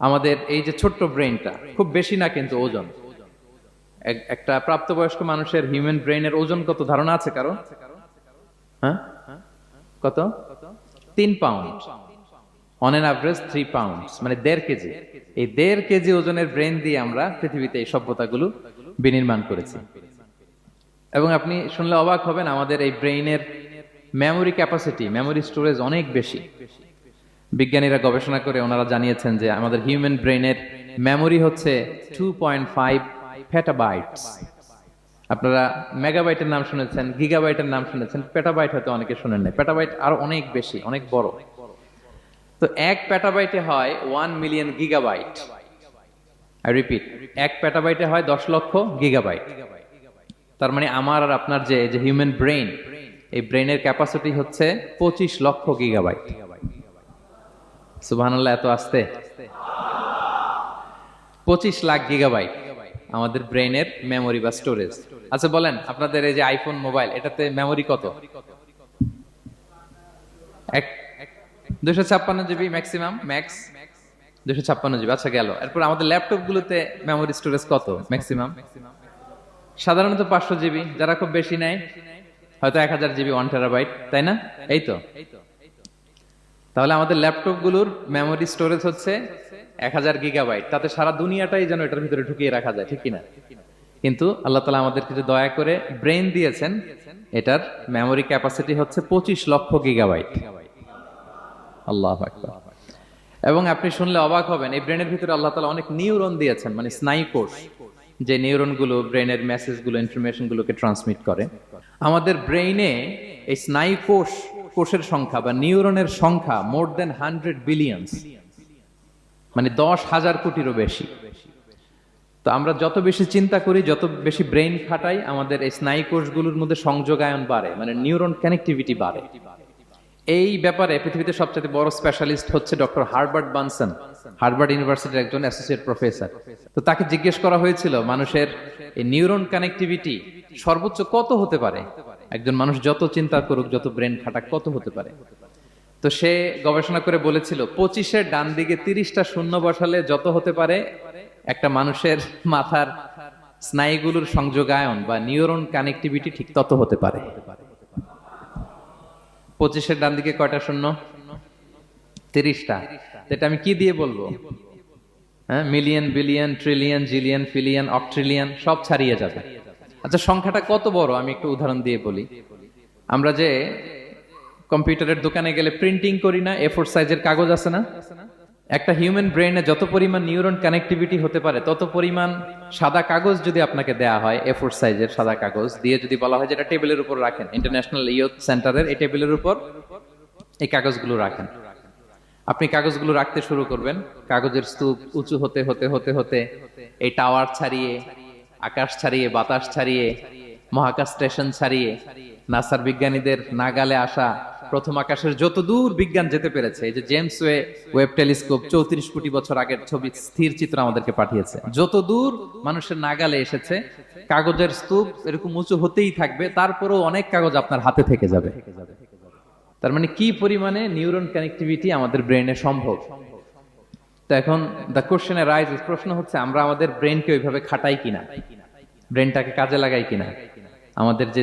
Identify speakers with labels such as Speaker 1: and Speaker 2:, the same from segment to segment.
Speaker 1: আমাদের এই যে ছোট্ট ব্রেনটা খুব বেশি না কিন্তু ওজন। এক- একটা প্রাপ্তবয়স্ক মানুষের হিউম্যান ব্রেনের ওজন কত? ধারণা আছে কারও? হ্যাঁ? কত? তিন pound on an average three pound মানে দেড় কেজি। এই দেড় কেজি ওজনের ব্রেন দিয়ে আমরা পৃথিবীতে এই সভ্যতাগুলো বিনির্মাণ করেছি। এবং আপনি শুনলে অবাক হবেন, আমাদের এই ব্রেইনের মেমোরি ক্যাপাসিটি মেমোরি স্টোরেজ অনেক বেশি। বিজ্ঞানীরা গবেষণা করে ওনারা জানিয়েছেন যে আমাদের হিউম্যান ব্রেইনের মেমোরি হচ্ছে টু পয়েন্ট ফাইভ ফেটাবাইটস আপনারা মেগাবাইটের নাম শুনেছেন গিগাবাইটের নাম শুনেছেন পেটাবাইট হয়তো অনেকে শুনেন নাই। পেটাবাইট আরও অনেক বেশি, অনেক বড়। তো এক পেটাবাইটে হয় one million gigabyte I repeat এক পেটাবাইটে হয় দশ লক্ষ গিগাবাইট তার মানে আমার আর আপনার যে হিউম্যান ব্রেইন এই ব্রেইনের ক্যাপাসিটি হচ্ছে পঁচিশ লক্ষ গিগাবাইট সুবহানাল্লাহ, এত আসতে? পঁচিশ লাখ গিগাবাইট আমাদের ব্রেইনের মেমোরি বা স্টোরেজ আচ্ছা বলেন, আপনাদের এই যে আইফোন মোবাইল এটাতে মেমোরি কত? দুশো ছাপ্পান্ন জিবি ম্যাক্সিমাম ম্যাক্স দুশো ছাপ্পান্ন জিবি আচ্ছা গেল। এরপর আমাদের ল্যাপটপ গুলোতে মেমোরি স্টোরেজ কত ম্যাক্সিমাম সাধারণত পাঁচশো জিবি যারা খুব বেশি নেয়, হয়তো এক হাজার জিবি ওয়ান টেরাবাইট তাই না? এই তো। তাহলে আমাদের ল্যাপটপগুলোর মেমোরি স্টোরেজ হচ্ছে এক হাজার গিগাবাইট তাতে সারা দুনিয়াটাই যেন এটার ভিতরে ঢুকিয়ে রাখা যায়, ঠিক কিনা? কিন্তু আল্লাহ তালা আমাদের কিছু দয়া করে ব্রেন দিয়েছেন, এটার মেমোরি ক্যাপাসিটি হচ্ছে পঁচিশ লক্ষ গিগাবাইট আল্লাহ এবং আপনি শুনলে অবাক হবেন, এই ব্রেনের ভিতরে আল্লাহ তালা অনেক নিউরন দিয়েছেন মানে স্নায়ু কোষ, যে নিউরনগুলো ব্রেনের মেসেজগুলো ইনফরমেশন গুলোকে ট্রান্সমিট করে। আমাদের ব্রেইনে এই স্নায়ু কোষ কোষের সংখ্যা বা নিউরনের সংখ্যা মোর দেন হান্ড্রেড বিলিয়ন্স মানে দশ হাজার কোটিরও বেশি। তো আমরা যত বেশি চিন্তা করি, যত বেশি ব্রেইন খাটাই, আমাদের এই স্নায়ু কোষগুলোর মধ্যে সংযোগায়ন বাড়ে মানে নিউরন কানেক্টিভিটি বাড়ে। এই ব্যাপারে পৃথিবীতে সবচেয়ে বড় স্পেশালিস্ট হচ্ছে ডক্টর হার্বার্ট বানসন, হার্ভার্ড ইউনিভার্সিটির একজন অ্যাসোসিয়েট প্রফেসর তো তাকে জিজ্ঞেস করা হয়েছিল, মানুষের এই নিউরন কানেক্টিভিটি সর্বোচ্চ কত হতে পারে? একজন মানুষ যত চিন্তা করুক, যত ব্রেন খাটাক, কত হতে পারে। তো সে গবেষণা করে বলেছিল, পঁচিশের ডান দিকে তিরিশটা শূন্য বসালে যত হতে পারে, একটা মানুষের মাথার স্নায়ুগুলোর সংযোগায়ন বা নিউরন কানেক্টিভিটি ঠিক তত হতে পারে। পঁচিশের ডান দিকে কয়টা শূন্য? তিরিশটা। এটা আমি কি দিয়ে বলব? হ্যাঁ million, billion, trillion, zillion, fillion, octillion, সব ছাড়িয়ে যাবে। আচ্ছা সংখ্যাটা কত বড়? আমি একটু উদাহরণ দিয়ে বলি। আমরা যে কম্পিউটারের দোকানে গেলে প্রিন্টিং করি না এ ফোর সাইজের কাগজ আছে না? একটা হিউম্যান ব্রেনে যত পরিমাণ নিউরন কানেক্টিভিটি হতে পারে, তত পরিমাণ সাদা কাগজ যদি আপনাকে দেয়া হয় এ ফোর সাইজের সাদা কাগজ দিয়ে যদি বলা হয় যেটা টেবিলের উপর রাখেন ইন্টারন্যাশনাল ইয়ুথ সেন্টারের এই টেবিলের উপর এই কাগজগুলো রাখেন। আপনি কাগজগুলো রাখতে শুরু করবেন, কাগজের স্তূপ উঁচু হতে হতে হতে হতে, এই টাওয়ার ছাড়িয়ে আকাশ ছাড়িয়ে, বাতাস ছাড়িয়ে, মহাকাশ স্টেশন ছাড়িয়ে, নাসার বিজ্ঞানীদের নাগালে আসা প্রথম আকাশের যত দূর বিজ্ঞান যেতে পেরেছে, এই যে জেমস ওয়ে ওয়েব টেলিস্কোপ চৌত্রিশ কোটি বছর আগের ছবি, স্থির চিত্র আমাদেরকে পাঠিয়েছে। যত দূর মানুষের নাগালে এসেছে, কাগজের স্তূপ এরকম উঁচু হতেই থাকবে, তারপরেও অনেক কাগজ আপনার হাতে থেকে যাবে। তার মানে কি পরিমাণে নিউরন কানেক্টিভিটি আমাদের ব্রেনে সম্ভব? তো এখন দ্য কোশ্চেন রাইজ প্রশ্ন হচ্ছে, আমরা আমাদের ব্রেনকে ওইভাবে খাটাই কিনা? ব্রেনটাকে কাজে লাগাই কিনা? আমাদের যে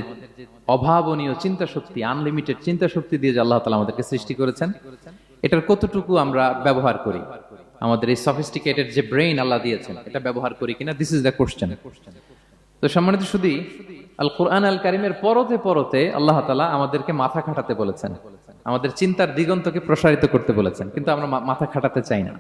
Speaker 1: অভাবনীয় চিন্তা শক্তি আনলিমিটেড চিন্তা শক্তি দিয়ে যে আল্লাহ তালা আমাদেরকে সৃষ্টি করেছেন, এটার কতটুকু আমরা ব্যবহার করি? আমাদের এই সফিস্টিকেটেড যে ব্রেইন আল্লাহ দিয়েছেন, এটা ব্যবহার করি কিনা? দিস ইজ দ্য কোশ্চেন তো সম্মানিত শুধু আল কোরআন আল কারিমের পরতে পরতে আল্লাহ তালা আমাদেরকে মাথা খাটাতে বলেছেন। আমাদের চিন্তার দিগন্তকে প্রসারিত করতে বলেছেন, কিন্তু আমরা মাথা খাটাতে চাই না।